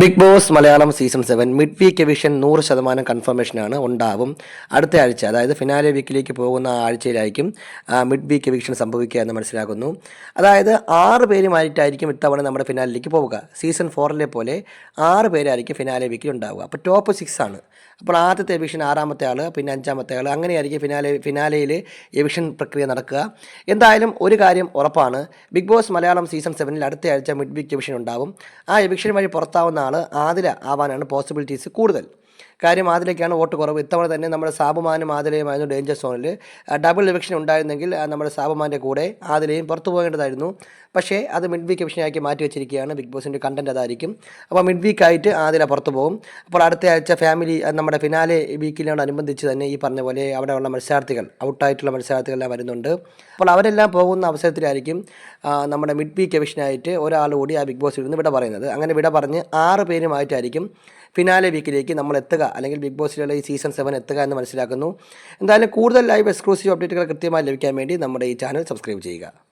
Bigg Boss Malayalam season seven mid week eviction നൂറ് ശതമാനം കൺഫർമേഷനാണ് ഉണ്ടാവും. അടുത്ത ആഴ്ച അതായത് ഫിനാലെ വീക്കിലേക്ക് പോകുന്ന ആഴ്ചയിലായിരിക്കും മിഡ് വീക്ക് എവിഷൻ സംഭവിക്കുക എന്ന് മനസ്സിലാക്കുന്നു. അതായത് ആറ് പേരുമായിട്ടായിരിക്കും ഇത്തവണ നമ്മുടെ ഫിനാലിലേക്ക് പോവുക. സീസൺ ഫോറിലെ പോലെ ആറ് പേരായിരിക്കും ഫിനാലെ വീക്കിൽ ഉണ്ടാവുക. അപ്പോൾ ടോപ്പ് സിക്സ് ആണ്. അപ്പോൾ ആദ്യത്തെ എവിഷൻ ആറാമത്തെ ആൾ പിന്നെ അഞ്ചാമത്തെ ആൾ അങ്ങനെയായിരിക്കും ഫിനാലെ ഫിനാലയിൽ എവിഷൻ പ്രക്രിയ നടക്കുക. എന്തായാലും ഒരു കാര്യം ഉറപ്പാണ്. ബിഗ് ബോസ് മലയാളം സീസൺ സെവനിൽ അടുത്ത ആഴ്ച മിഡ് വീക്ക് എവിഷൻ ഉണ്ടാവും. ആ എവിഷൻ വഴി പുറത്താവുന്ന ആൾ ആതിര ആവാനാണ് പോസിബിലിറ്റീസ് കൂടുതൽ. കാര്യം ആതിലേക്കാണ് വോട്ട് കുറവ്. ഇത്തവണ തന്നെ നമ്മുടെ സാബുമാനും ആതിരയുമായിരുന്നു ഡേഞ്ചർ സോണിൽ ഡബിൾ ഇലക്ഷൻ ഉണ്ടായിരുന്നെങ്കിൽ നമ്മുടെ സാബുമാന്റെ കൂടെ ആതിരയും പുറത്തു പോകേണ്ടതായിരുന്നു. പക്ഷേ അത് മിഡ് വീക്ക് ഇലക്ഷനാക്കി മാറ്റി വെച്ചിരിക്കുകയാണ്. ബിഗ് ബോസിന്റെ കണ്ടന്റ് അതായിരിക്കും. അപ്പോൾ മിഡ് വീക്കായിട്ട് ആദില പുറത്തു പോകും. അപ്പോൾ അടുത്ത ആഴ്ച ഫാമിലി നമ്മുടെ ഫിനാലെ വീക്കിനോടനുബന്ധിച്ച് തന്നെ ഈ പറഞ്ഞ പോലെ അവിടെയുള്ള മത്സരാർത്ഥികൾ ഔട്ടായിട്ടുള്ള മത്സരാർത്ഥികളെല്ലാം വരുന്നുണ്ട്. അപ്പോൾ അവരെല്ലാം പോകുന്ന അവസരത്തിലായിരിക്കും നമ്മുടെ മിഡ് വീക്ക് എവിഷനായിട്ട് ഒരാൾ കൂടി ആ ബിഗ് ബോസിൽ നിന്ന് വിട പറയുന്നത്. അങ്ങനെ വിട പറഞ്ഞ് ആറ് പേരുമായിട്ടായിരിക്കും ഫിനാലെ വീക്കിലേക്ക് നമ്മൾ എത്തുക അല്ലെങ്കിൽ ബിഗ് ബോസിലുള്ള ഈ സീസൺ സെവൻ എത്തുക എന്ന് മനസ്സിലാക്കുന്നു. എന്തായാലും കൂടുതൽ ലൈവ് എക്സ്ക്ലൂസീവ് അപ്ഡേറ്റുകൾ കൃത്യമായി ലഭിക്കാൻ വേണ്ടി നമ്മുടെ ഈ ചാനൽ സബ്സ്ക്രൈബ് ചെയ്യുക.